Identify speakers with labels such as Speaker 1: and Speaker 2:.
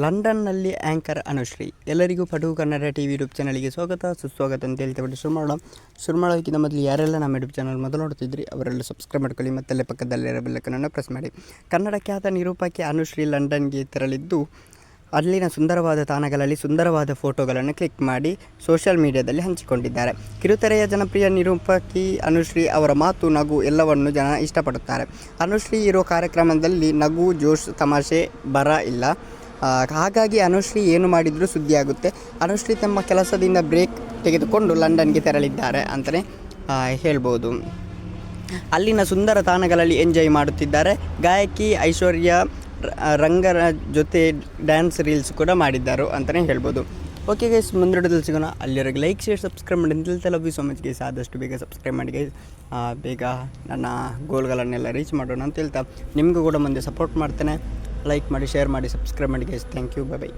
Speaker 1: ಲಂಡನ್ನಲ್ಲಿ ಆ್ಯಂಕರ್ ಅನುಶ್ರೀ. ಎಲ್ಲರಿಗೂ ಪಟು ಕನ್ನಡ ಟಿ ವಿ ಯೂಟ್ಯೂಬ್ ಚಾನಲ್ಗೆ ಸ್ವಾಗತ. ಸುಸ್ವಾಗತ ಅಂತ ಹೇಳ್ತೇವೆ ಶುರು ಮಾಡೋಣ ಶುರು ಮಾಡೋಕ್ಕಿಂತ ಮೊದಲು ಯಾರೆಲ್ಲ ನಮ್ಮ ಯೂಟ್ಯೂಬ್ ಚಾನಲ್ ಮೊದಲು ನೋಡ್ತಿದ್ರಿ, ಅವರೆಲ್ಲ ಸಬ್ಸ್ಕ್ರೈಬ್ ಮಾಡ್ಕೊಳ್ಳಿ, ಮತ್ತಲ್ಲೇ ಪಕ್ಕದಲ್ಲಿರೋ ಬೆಲ್ಲಕ್ಕನ್ನು ಪ್ರೆಸ್ ಮಾಡಿ. ಕನ್ನಡ ಖ್ಯಾತ ನಿರೂಪಕಿ ಅನುಶ್ರೀ ಲಂಡನ್ಗೆ ತೆರಳಿದ್ದು, ಅಲ್ಲಿನ ಸುಂದರವಾದ ತಾಣಗಳಲ್ಲಿ ಸುಂದರವಾದ ಫೋಟೋಗಳನ್ನು ಕ್ಲಿಕ್ ಮಾಡಿ ಸೋಷಿಯಲ್ ಮೀಡಿಯಾದಲ್ಲಿ ಹಂಚಿಕೊಂಡಿದ್ದಾರೆ. ಕಿರುತೆರೆಯ ಜನಪ್ರಿಯ ನಿರೂಪಕಿ ಅನುಶ್ರೀ ಅವರ ಮಾತು, ನಗು ಎಲ್ಲವನ್ನು ಜನ ಇಷ್ಟಪಡುತ್ತಾರೆ. ಅನುಶ್ರೀ ಇರೋ ಕಾರ್ಯಕ್ರಮದಲ್ಲಿ ನಗು, ಜೋಶ್ ತಮಾಷೆ ಬರ ಇಲ್ಲ. ಹಾಗಾಗಿ ಅನುಶ್ರೀ ಏನು ಮಾಡಿದರೂ ಸುದ್ದಿಯಾಗುತ್ತೆ ಅನುಶ್ರೀ ತಮ್ಮ ಕೆಲಸದಿಂದ ಬ್ರೇಕ್ ತೆಗೆದುಕೊಂಡು ಲಂಡನ್ಗೆ ತೆರಳಿದ್ದಾರೆ ಅಂತಲೇ ಹೇಳ್ಬೋದು. ಅಲ್ಲಿನ ಸುಂದರ ತಾಣಗಳಲ್ಲಿ ಎಂಜಾಯ್ ಮಾಡುತ್ತಿದ್ದಾರೆ. ಗಾಯಕಿ ಐಶ್ವರ್ಯ ರಂಗರ ಜೊತೆ ಡ್ಯಾನ್ಸ್ ರೀಲ್ಸ್ ಕೂಡ ಮಾಡಿದ್ದಾರೆ ಅಂತಲೇ ಹೇಳ್ಬೋದು. ಓಕೆ ಗೈಸ್ ಮುಂದಿಡೋದಲ್ಲಿ ಸಿಗೋಣ. ಅಲ್ಲಿವರೆಗೆ ಲೈಕ್ ಶೇರ್ ಸಬ್ಸ್ಕ್ರೈಬ್ ಮಾಡಿ. ಅಂತ love you so much guys ಆದಷ್ಟು ಬೇಗ ಸಬ್ಸ್ಕ್ರೈಬ್ ಮಾಡಿ ಗೈಸ್ ಬೇಗ ನನ್ನ ಗೋಲ್ಗಳನ್ನೆಲ್ಲ ರೀಚ್ ಮಾಡೋಣ ಅಂತ ಹೇಳ್ತಾ, ನಿಮಗೂ ಕೂಡ ಮುಂದೆ ಸಪೋರ್ಟ್ ಮಾಡ್ತೇನೆ. ಲೈಕ್ ಮಾಡಿ ಶೇರ್ ಮಾಡಿ ಸಬ್ಸ್ಕ್ರೈಬ್ ಮಾಡಿ guys thank you bye bye